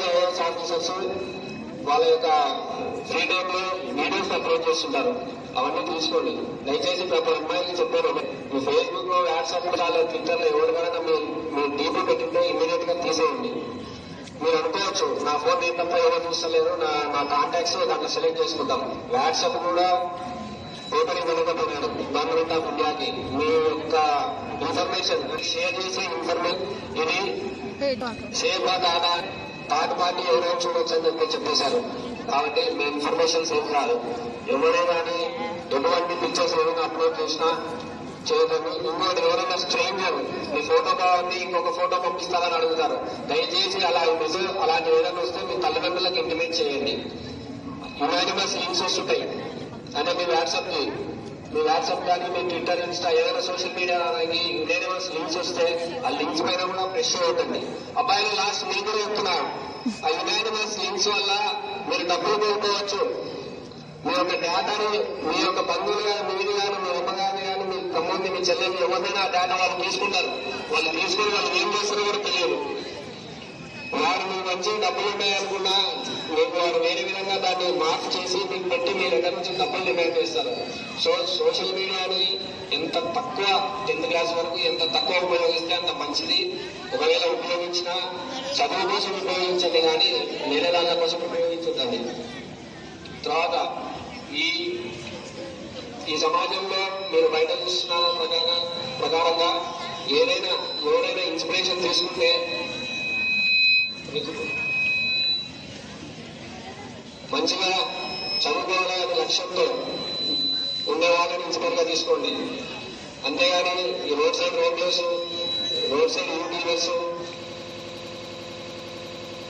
మంది IAS officers వాళ్ళ యొక్క ఫ్రీ టైంలో వీడియోస్ అప్లోడ్ చేస్తుంటారు. అవన్నీ తీసుకోండి. దయచేసి ప్రతి అమ్మాయికి చెప్పాను మీ ఫేస్బుక్లో వాట్సాప్ చాలా ట్విట్టర్లో ఎవరికైనా మీ మీ డీపీ పెట్టింటే ఇమీడియట్గా తీసేయండి. మీరు అనుకోవచ్చు నా ఫోన్ నేను తప్ప ఎవరు చూస్తలేరు నా నా కాంటాక్ట్స్ దాంట్లో సెలెక్ట్ చేసుకుంటాం. వాట్సాప్ కూడా ఓపెనింగ్ వెనుకపోయినాడు గవర్నమెంట్ ఆఫ్ ఇండియాకి మీ యొక్క ఇన్ఫర్మేషన్ షేర్ చేసే ఇన్ఫర్మేషన్ ఇది సేఫ్ కాదా? థర్డ్ పార్టీ ఎవరైనా చూడొచ్చు అని చెప్పి చెప్పేశారు. కాబట్టి మీ ఇన్ఫర్మేషన్ సేఫ్ కాదు. ఎవరే కానీ ఎటువంటి పిక్చర్స్ ఏమైనా అప్లోడ్ చేసినా చేయదండి ఇంకోటి ఎవరైనా స్ట్రేంజర్ మీ ఫోటో కావాలి ఇంకొక ఫోటో పంపిస్తారని అడుగుతారు. దయచేసి అలా మెసేజ్ అలాంటి ఏదైనా వస్తే మీ తల్లిదండ్రులకు ఇంటిమేట్ చేయండి. యునానిమస్ లింక్స్ వస్తుంటాయి. అంటే మీ వాట్సాప్ చేయండి మీ వాట్సాప్ కానీ మీ ట్విట్టర్ ఇన్స్టా ఏదైనా సోషల్ మీడియా యునానిమస్ లింక్స్ వస్తే ఆ లింక్స్ పైన కూడా ప్రెస్ అవుతుంది అబ్బాయిలు లాస్ట్ నేను కూడా చెప్తున్నారు ఆ యునానిమస్ లింక్స్ వల్ల మీరు డబ్బులు కోరుకోవచ్చు మీ యొక్క డేటాను మీ యొక్క బంధువులు కానీ మీరు కానీ మీ అమ్మగారిని కానీ మీ తమ్ముడిని మీ చెల్లెలు ఎవరినైనా ఆ డేటా వాళ్ళు తీసుకుంటారు. వాళ్ళు తీసుకుని వాళ్ళు ఏం చేస్తారో కూడా తెలియదు. వారు మీ మంచి డబ్బులు ఉన్నాయనుకున్నా మీకు వారు వేరే విధంగా దాన్ని మార్పు చేసి మీకు పెట్టి మీ దగ్గర నుంచి డబ్బులు డిమాండ్ చేస్తారు. సోషల్ మీడియాని ఎంత తక్కువ టెన్త్ క్లాస్ వరకు ఎంత తక్కువ ఉపయోగిస్తే అంత మంచిది. ఒకవేళ ఉపయోగించినా చదువు కోసం ఉపయోగించండి కానీ వేరే దాని కోసం ఉపయోగించద్దండి. తర్వాత ఈ ఈ సమాజంలో మీరు బయట చూస్తున్న ప్రకారంగా ప్రకారంగా ఏదైనా ఎవరైనా ఇన్స్పిరేషన్ తీసుకుంటే మీకు మంచిగా చదువుకోవాలనే లక్ష్యంతో ఉండే వాళ్ళని ఇన్స్పైర్ తీసుకోండి. అంతేగాని ఈ రోడ్ సైడ్ రోడ్లెస్ రోడ్ సైడ్ యూట్యూబర్స్